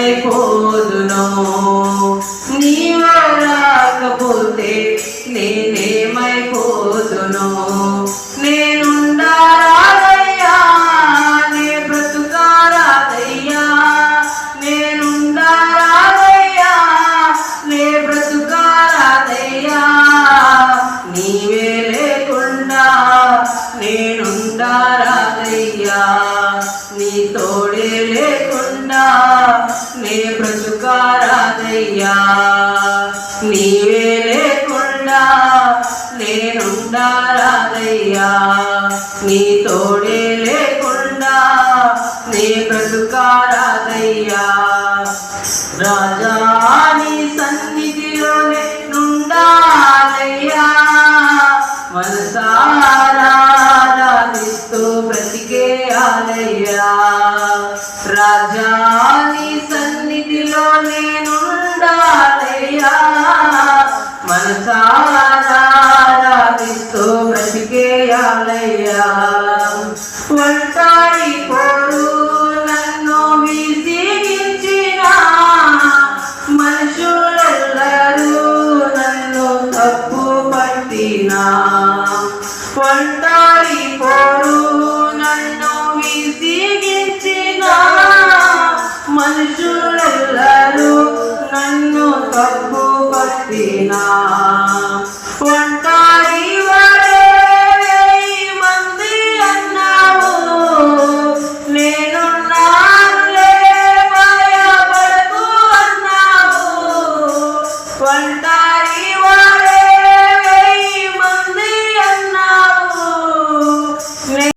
నేనేమైపోదును నీవే రాకపోతే నేనేమైపోదును. నేనుండారాదయ్యా నే బ్రతుకారాదయ్యా నేనుండారాదయ్యా నే బ్రతుకారాదయ్యా నీవే లేకుండా నేనుండారాదయ్యా నీ తోడే లేకుండా బ్రతుకారాదయ్యా నీవే లేకుండా నేనుండారాదయ్యా. నీ తోడే లేకుండా నీ బ్రతుకారాదయ్యా. రాజా నీ సన్నిధిలోనే నుండాలయ్యా. మనసారాధిస్తూ నేనుండాలయ్యా. మనసారాధిస్తూ బ్రతికేయాలయ్యా. ఒంటారి కోరు నన్ను విసిగించిన మనుషులెల్లరూ నన్ను తప్పు పట్టినా ఒంటారి కోరు